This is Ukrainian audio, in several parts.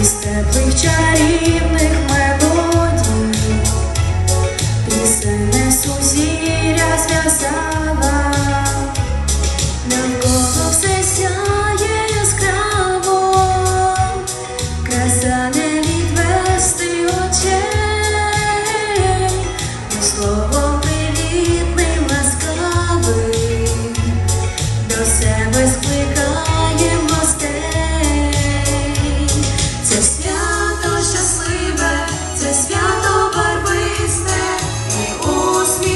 із теплих чарівних.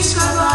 しかない